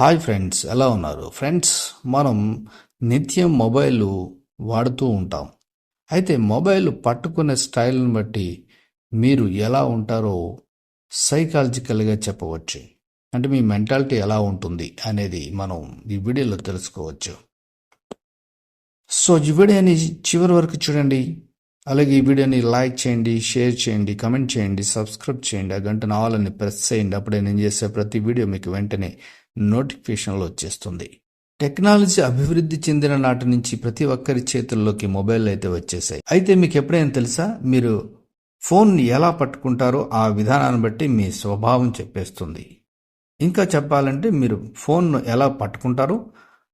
Hi friends ఎలా ఉన్నారు? Friends మనం నిత్యం మొబైల్ వాడుతూ ఉంటాం. అయితే మొబైల్ పట్టుకునే స్టైల్ని బట్టి మీరు ఎలా ఉంటారో సైకాలజికల్గా చెప్పవచ్చు. అంటే మీ మెంటాలిటీ ఎలా ఉంటుంది అనేది మనం ఈ వీడియోలో తెలుసుకోవచ్చు. సో ఈ వీడియోని చివరి వరకు చూడండి. అలాగే ఈ వీడియోని లైక్ చేయండి షేర్ చేయండి కమెంట్ చేయండి సబ్స్క్రైబ్ చేయండి ఆ గంట నావాలని ప్రెస్ చేయండి. అప్పుడే నేను చేసే ప్రతి వీడియో మీకు వెంటనే నోటిఫికేషన్లో వచ్చేస్తుంది. టెక్నాలజీ అభివృద్ధి చెందిన నాటి నుంచి ప్రతి ఒక్కరి చేతుల్లోకి మొబైల్ అయితే వచ్చేసాయి. అయితే మీకు ఎప్పుడైనా తెలుసా? మీరు ఫోన్ ఎలా పట్టుకుంటారో ఆ విధానాన్ని బట్టి మీ స్వభావం చెప్పేస్తుంది. ఇంకా చెప్పాలంటే మీరు ఫోన్ను ఎలా పట్టుకుంటారో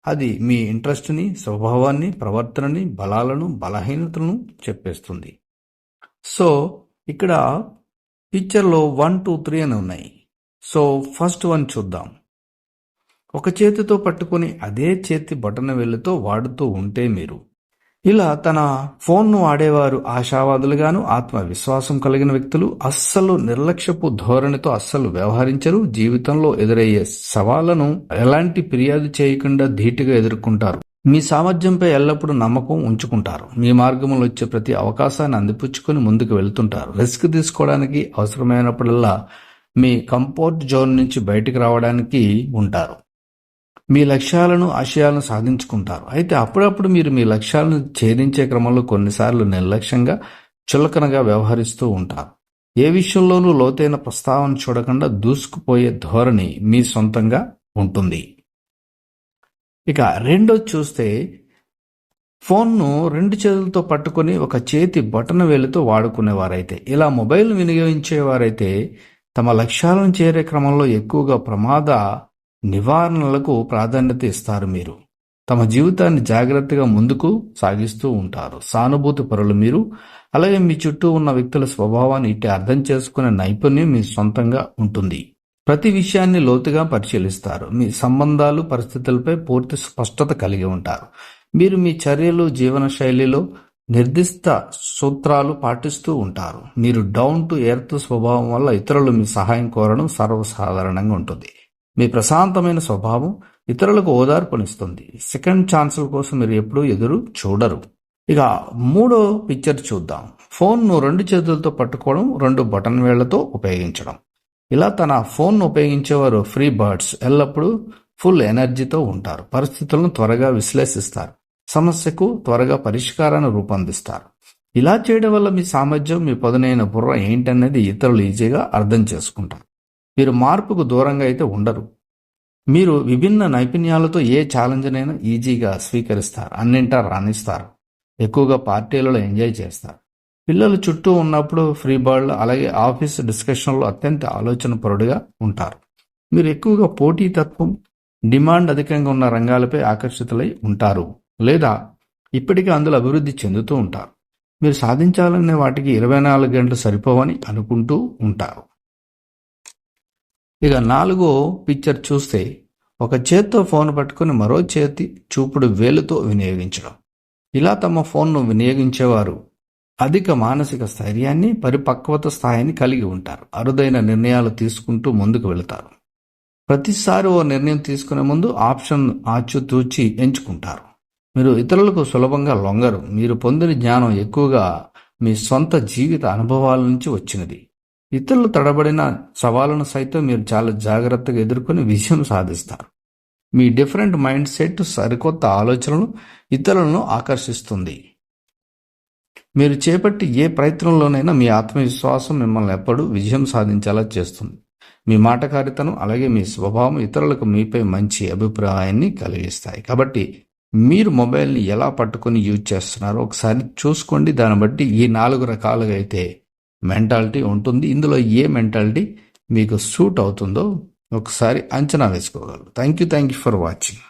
అది మీ ఇంట్రెస్ట్ని స్వభావాన్ని ప్రవర్తనని బలాలను బలహీనతలను చెప్పేస్తుంది. సో ఇక్కడ పిక్చర్లో వన్ టూ త్రీ అని ఉన్నాయి. సో ఫస్ట్ వన్ చూద్దాం. ఒక చేతితో పట్టుకొని అదే చేతి బటన్ వేళ్ళతో వాడుతూ ఉంటే మీరు ఇలా తన ఫోన్ను ఆడేవారు ఆశావాదులుగాను ఆత్మవిశ్వాసం కలిగిన వ్యక్తులు అస్సలు నిర్లక్ష్యపు ధోరణితో అస్సలు వ్యవహరించరు జీవితంలో ఎదురయ్యే సవాళ్ళను ఎలాంటి ఫిర్యాదు చేయకుండా ధీటుగా ఎదుర్కొంటారు. మీ సామర్థ్యంపై ఎల్లప్పుడూ నమ్మకం ఉంచుకుంటారు. మీ మార్గంలో వచ్చే ప్రతి అవకాశాన్ని అందిపుచ్చుకొని ముందుకు వెళ్తుంటారు. రిస్క్ తీసుకోవడానికి అవసరమైనప్పుడల్లా మీ కంఫర్ట్ జోన్ నుంచి బయటకు రావడానికి ఉంటారు. మీ లక్ష్యాలను ఆశయాలను సాధించుకుంటారు. అయితే అప్పుడప్పుడు మీరు మీ లక్ష్యాలను ఛేదించే క్రమంలో కొన్నిసార్లు నిర్లక్ష్యంగా చులకనగా వ్యవహరిస్తూ ఉంటారు. ఏ విషయంలోనూ లోతైన ప్రస్తావన చూడకుండా దూసుకుపోయే ధోరణి మీ సొంతంగా ఉంటుంది. ఇక రెండో చూస్తే ఫోన్ను రెండు చేతులతో పట్టుకొని ఒక చేతి బటన్ వేలుతో వాడుకునేవారైతే ఇలా మొబైల్ వినియోగించేవారైతే తమ లక్ష్యాలను చేరే క్రమంలో ఎక్కువగా ప్రమాద నివారణలకు ప్రాధాన్యత ఇస్తారు మీరు. తమ జీవితాన్ని జాగ్రత్తగా ముందుకు సాగిస్తూ ఉంటారు. సానుభూతి పరులు మీరు. అలాగే మీ చుట్టూ ఉన్న వ్యక్తుల స్వభావాన్ని ఇట్టి అర్థం చేసుకునే నైపుణ్యం మీ సొంతంగా ఉంటుంది. ప్రతి విషయాన్ని లోతుగా పరిశీలిస్తారు. మీ సంబంధాలు పరిస్థితులపై పూర్తి స్పష్టత కలిగి ఉంటారు. మీరు మీ చర్యలు జీవన శైలిలో నిర్దిష్ట సూత్రాలు పాటిస్తూ ఉంటారు. మీరు డౌన్ టు ఎర్త్ స్వభావం వల్ల ఇతరులు మీ సహాయం కోరడం సర్వసాధారణంగా ఉంటుంది. మీ ప్రశాంతమైన స్వభావం ఇతరులకు ఓదార్పునిస్తుంది. సెకండ్ ఛాన్సుల కోసం మీరు ఎప్పుడూ ఎదురు చూడరు. ఇక మూడో పిక్చర్ చూద్దాం. ఫోన్ను రెండు చేతులతో పట్టుకోవడం రెండు బటన్ వేళ్ళతో ఉపయోగించడం. ఇలా తన ఫోన్ను ఉపయోగించేవారు ఫ్రీ బర్డ్స్. ఎల్లప్పుడూ ఫుల్ ఎనర్జీతో ఉంటారు. పరిస్థితులను త్వరగా విశ్లేషిస్తారు. సమస్యకు త్వరగా పరిష్కారాన్ని రూపొందిస్తారు. ఇలా చేయడం వల్ల మీ సామర్థ్యం మీ పదునైన బుర్ర ఏంటనేది ఇతరులు ఈజీగా అర్థం చేసుకుంటారు. మీరు మార్పుకు దూరంగా అయితే ఉండరు. మీరు విభిన్న నైపుణ్యాలతో ఏ ఛాలెంజ్నైనా ఈజీగా స్వీకరిస్తారు. అన్నింటా రాణిస్తారు. ఎక్కువగా పార్టీలలో ఎంజాయ్ చేస్తారు. పిల్లలు చుట్టూ ఉన్నప్పుడు ఫ్రీ బర్డ్ అలాగే ఆఫీస్ డిస్కషన్లో అత్యంత ఆలోచన పరుడుగా ఉంటారు. మీరు ఎక్కువగా పోటీతత్వం డిమాండ్ అధికంగా ఉన్న రంగాలపై ఆకర్షితులై ఉంటారు. లేదా ఇప్పటికే అందులో అభివృద్ధి చెందుతూ ఉంటారు. మీరు సాధించాలనే వాటికి ఇరవై నాలుగు గంటలు సరిపోవని అనుకుంటూ ఉంటారు. ఇక నాలుగో పిక్చర్ చూస్తే ఒక చేత్తో ఫోన్ పట్టుకుని మరో చేతి చూపుడు వేలుతో వినియోగించడం. ఇలా తమ ఫోన్ను వినియోగించేవారు అధిక మానసిక స్థైర్యాన్ని పరిపక్వత స్థాయిని కలిగి ఉంటారు. అరుదైన నిర్ణయాలు తీసుకుంటూ ముందుకు వెళతారు. ప్రతిసారి ఓ నిర్ణయం తీసుకునే ముందు ఆప్షన్ ఆచితూచి ఎంచుకుంటారు. మీరు ఇతరులకు సులభంగా లొంగరు. మీరు పొందిన జ్ఞానం ఎక్కువగా మీ సొంత జీవిత అనుభవాల నుంచి వచ్చినది. ఇతరులు తడబడిన సవాళ్ళను సైతం మీరు చాలా జాగ్రత్తగా ఎదుర్కొని విజయం సాధిస్తారు. మీ డిఫరెంట్ మైండ్ సెట్ సరికొత్త ఆలోచనలు ఇతరులను ఆకర్షిస్తుంది. మీరు చేపట్టి ఏ ప్రయత్నంలోనైనా మీ ఆత్మవిశ్వాసం మిమ్మల్ని ఎప్పుడూ విజయం సాధించేలా చేస్తుంది. మీ మాటకారితనం అలాగే మీ స్వభావం ఇతరులకు మీపై మంచి అభిప్రాయాన్ని కలిగిస్తాయి. కాబట్టి మీరు మొబైల్ని ఎలా పట్టుకొని యూజ్ చేస్తున్నారో ఒకసారి చూసుకోండి. దాన్ని బట్టి ఈ నాలుగు రకాలుగా అయితే మెంటాలిటీ ఉంటుంది. ఇందులో ఏ మెంటాలిటీ మీకు సూట్ అవుతుందో ఒకసారి అంచనా వేసుకోగలరు. Thank you thank you for watching